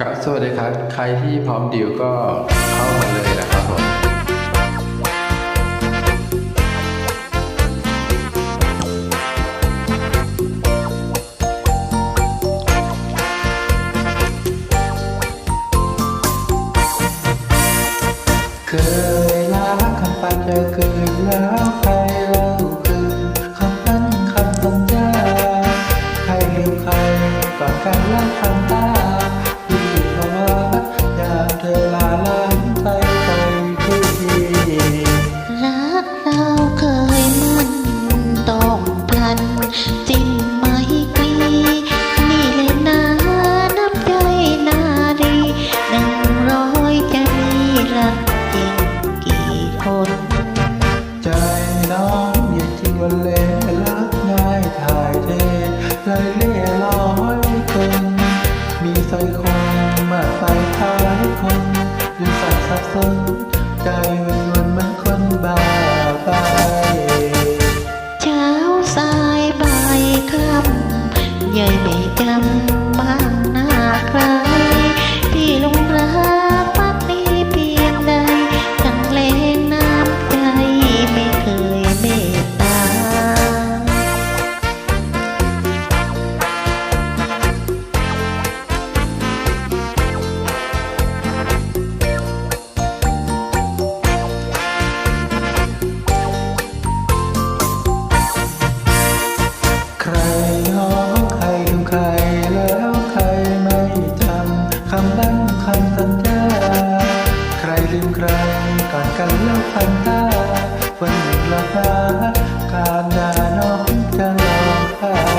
ครับสวัสดีครับ ใครที่พร้อมดิวก็เข้ามาเลยนะครับผมเคยรักคำปันจะเคยรักใคร สับสนใจมันันสัญญา ใครลืมใครก่อนกันแล้วพันตาวันหนึ่งเราพลาการดาน้องจะลองพา